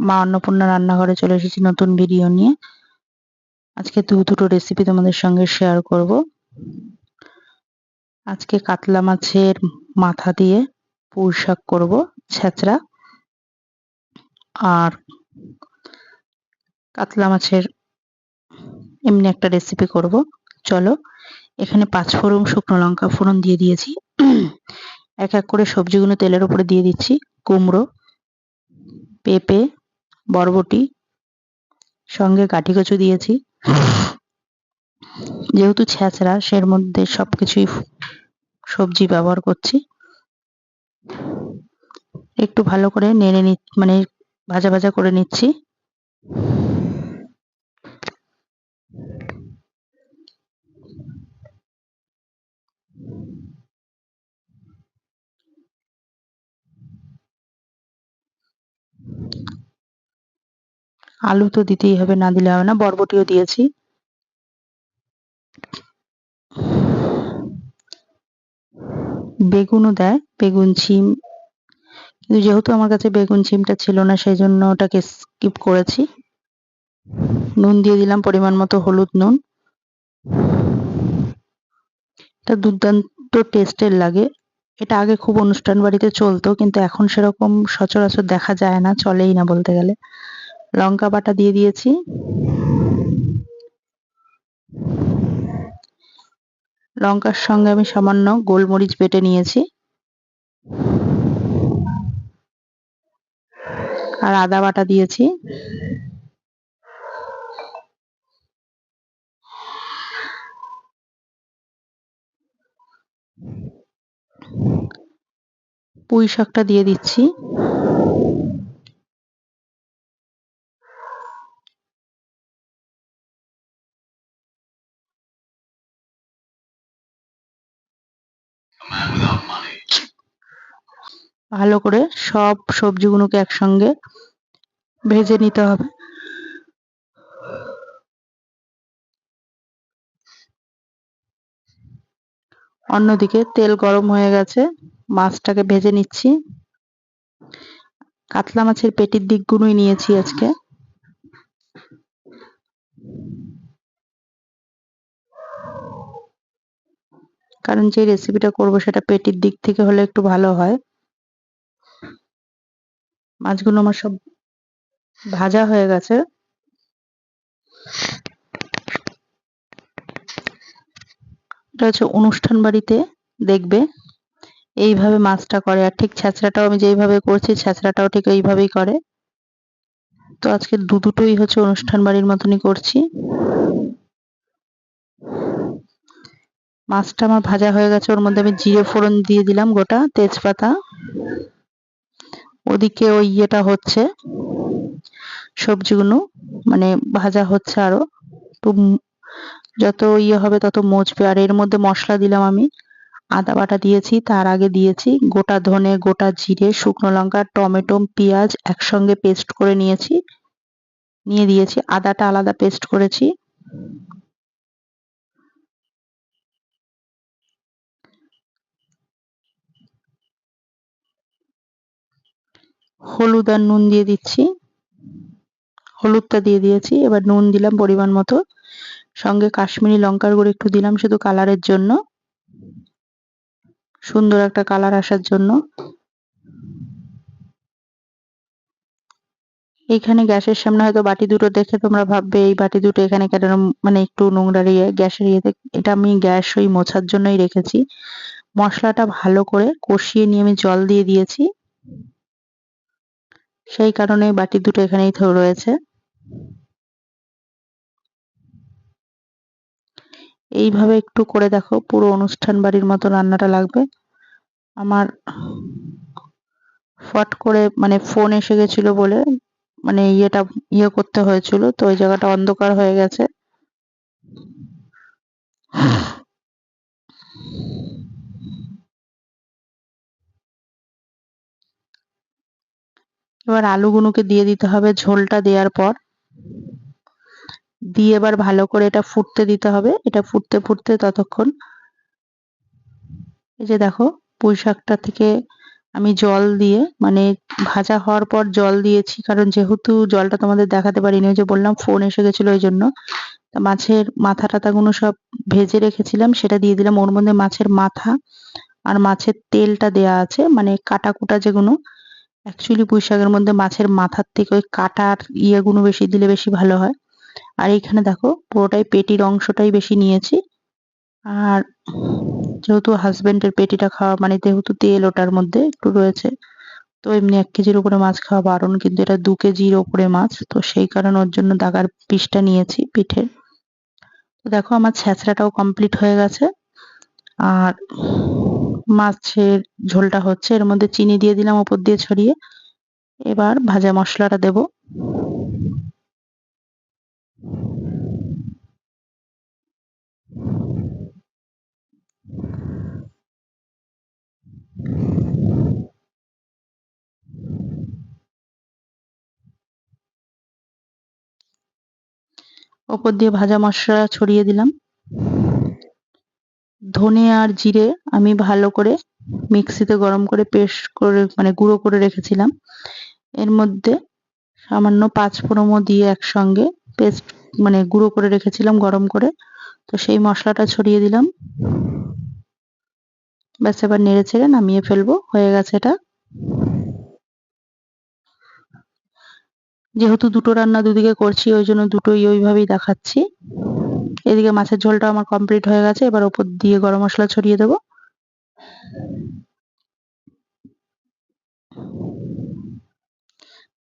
মা অন্নপূর্ণা রান্নাঘরে চলে এসেছি নতুন ভিডিও নিয়ে। আজকে দু দুটো রেসিপি তোমাদের সঙ্গে শেয়ার করব। আজকে কাতলা মাছের মাথা দিয়ে পুঁই শাক করব, ছেঁচড়া। আর কাতলা মাছের এমনি একটা রেসিপি করব। চলো, এখানে পাঁচ ফোড়ন, শুকনো লঙ্কা ফোড়ন দিয়ে দিয়েছি। এক এক করে সবজিগুলো তেলের উপরে দিয়ে দিচ্ছি। কুমড়ো, পেঁপে বরবটি সঙ্গে কাঠি কচু দিয়েছি। যেহেতু ছেঁচড়া সের মধ্যে সবকিছুই সবজি ব্যবহার করছি। একটু ভালো করে নেড়ে নি মানে ভাজা ভাজা করে নিচ্ছি। আলু তো দিতেই হবে, না দিলে হবে না, বরবটিও দিয়েছি। বেগুনও দেয়, বেগুন ছিম। কিন্তু যেহেতু আমার কাছে বেগুন ছিমটা ছিল না, সেই জন্য ওটাকে স্কিপ করেছি। নুন দিয়ে দিলাম, পরিমাণ মতো হলুদ নুন। এটা দুর্দান্ত টেস্টের লাগে। এটা আগে খুব অনুষ্ঠান বাড়িতে চলতো, কিন্তু এখন সেরকম সচরাচর দেখা যায় না, চলেই না বলতে গেলে। লঙ্কা বাটা দিয়ে দিয়েছি। লঙ্কার সঙ্গে আমি সামান্য গোলমরিচ বেটে নিয়েছি। আর আদা বাটা দিয়েছি। পুঁই শাকটা দিয়ে দিচ্ছি। ভালো করে সব সবজিগুলোকে একসঙ্গে ভেজে নিতে হবে। অন্যদিকে তেল গরম হয়ে গেছে, মাছটাকে ভেজে নিচ্ছি। কাতলা মাছের পেটির দিকগুলোই নিয়েছি আজকে। কারণ যে রেসিপিটা করব সেটা পেটির দিক থেকে হলে একটু ভালো হয়। মাছগুলো আমার সব ভাজা হয়ে গেছে। এটা হচ্ছে অনুষ্ঠান বাড়িতে, দেখবে। এইভাবে মাছটা করে আর ঠিক ছ্যাঁচড়াটাও আমি যেইভাবে করছি ছ্যাঁচড়াটাও ঠিক এইভাবেই করে। তো আজকে দু দুটোই হচ্ছে অনুষ্ঠান বাড়ির মতনই করছি। মাছটা আমার ভাজা হয়ে গেছে, ওর মধ্যে আমি জিরে ফোড়ন দিয়ে দিলাম গোটা তেজপাতা। ওদিকে ওই ইয়েটা হচ্ছে সবজিগুলো মানে ভাজা হচ্ছে আরও। একটু যত ইয়ে হবে তত মচবে। আর এর মধ্যে মশলা দিলাম আমি, আদা বাটা দিয়েছি, তার আগে দিয়েছি গোটা ধনে, গোটা জিরে, শুকনো লঙ্কা, টমেটো, পেঁয়াজ একসঙ্গে পেস্ট করে নিয়েছি। নিয়ে দিয়েছি, আদাটা আলাদা পেস্ট করেছি। হলুদ আর নুন দিয়ে দিচ্ছি। হলুদটা দিয়ে দিয়েছি, এবার নুন দিলাম পরিমাণ মতো। সঙ্গে কাশ্মীরি লঙ্কার গুঁড়ো একটু দিলাম শুধু কালারের জন্য। সুন্দর একটা কালার আসার জন্য। এখানে গ্যাসের সামনে হয়তো বাটি দুটো দেখে তোমরা ভাববে, এই বাটি দুটো এখানে কেন মানে একটু নোংরা ইয়ে গ্যাসের ইয়েতে, এটা আমি গ্যাস ওই মোছার জন্যই রেখেছি। মশলাটা ভালো করে কষিয়ে নিয়ে আমি জল দিয়ে দিয়েছি। সেই কারণে বাটি দুটো এখানেই রয়েছে। এইভাবে একটু করে দেখো, পুরো অনুষ্ঠান বাড়ির মতো রান্নাটা লাগবে। আমার ফট করে মানে ফোন এসে গেছিল বলে মানে ইয়েটা ইয়ে করতে হয়েছিল, তো ওই জায়গাটা অন্ধকার হয়ে গেছে। এবার আলুগুলোকে দিয়ে দিতে হবে ঝোলটা দেওয়ার পর। দিয়ে এবার ভালো করে এটা ফুটতে দিতে হবে। এটা ফুটতে ফুটতে ততক্ষণ এই যে দেখো, পুঁই শাকটা থেকে আমি জল দিয়ে মানে ভাজা হওয়ার পর জল দিয়েছি, কারণ যেহেতু জলটা তোমাদের দেখাতে পারিনি, ওই যে বললাম ফোন এসে গেছিল ওই জন্য। মাছের মাথা টাথাগুলো সব ভেজে রেখেছিলাম, সেটা দিয়ে দিলাম। ওর মধ্যে মাছের মাথা আর মাছের তেলটা দেয়া আছে মানে কাটা কুটা যেগুলো অ্যাকচুয়ালি শাকের মধ্যে মাছের মাথার থেকে ওই কাটার ইয়েগুলো বেশি দিলে বেশি ভালো হয়। আর এইখানে দেখো, পুরোটাই পেটির অংশটাই বেশি নিয়েছি। আর যেহেতু হাজবেন্ডের পেটিটা খাওয়া মানে যেহেতু তেল ওটার মধ্যে একটু রয়েছে, তো এমনি এক কেজির উপরে মাছ খাওয়া বারণ, কিন্তু এটা দু কেজির ওপরে মাছ, তো সেই কারণে ওর জন্য দাগার পিসটা নিয়েছি পিঠের। তো দেখো আমার ছ্যাঁচড়াটাও কমপ্লিট হয়ে গেছে। আর মাছের ঝোলটা হচ্ছে। এর মধ্যে চিনি দিয়ে দিলাম উপর দিয়ে ছড়িয়ে। এবার ভাজা মশলাটা দেব। ওপর দিয়ে ভাজা মশলা ছড়িয়ে দিলাম। ধনে আর জিরে আমি ভালো করে মিক্সিতে গরম করে পেস্ট করে মানে গুঁড়ো করে রেখেছিলাম। এর মধ্যে সামান্য পাঁচ ফোড়নও দিয়ে একসঙ্গে পেস্ট মানে গুঁড়ো করে রেখেছিলাম গরম করে। তো সেই মশলাটা ছড়িয়ে দিলাম। ব্যাস, এবার নেড়ে ছেড়ে নামিয়ে ফেলব। হয়ে গেছে এটা। যেহেতু দুটো রান্না দুদিকে করছি, ওই জন্য দুটোই ওইভাবেই দেখাচ্ছি। এদিকে মাছের ঝোলটা আমার কমপ্লিট হয়ে গেছে, এবার ওপর দিয়ে গরম মশলা ছড়িয়ে দেবো।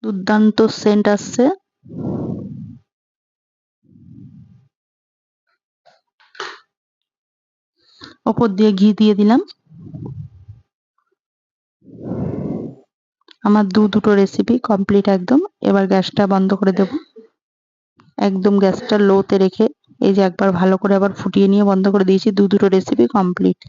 দুর্দান্ত সেন্ট আসছে। ওপর দিয়ে ঘি দিয়ে দিলাম। আমার দু দুটো রেসিপি কমপ্লিট একদম, এবার গ্যাসটা বন্ধ করে দেব। একদম গ্যাসটা লোতে রেখে এই যে একবার ভালো করে আবার ফুটিয়ে নিয়ে বন্ধ করে দিয়েছি দু দুটো রেসিপি কমপ্লিট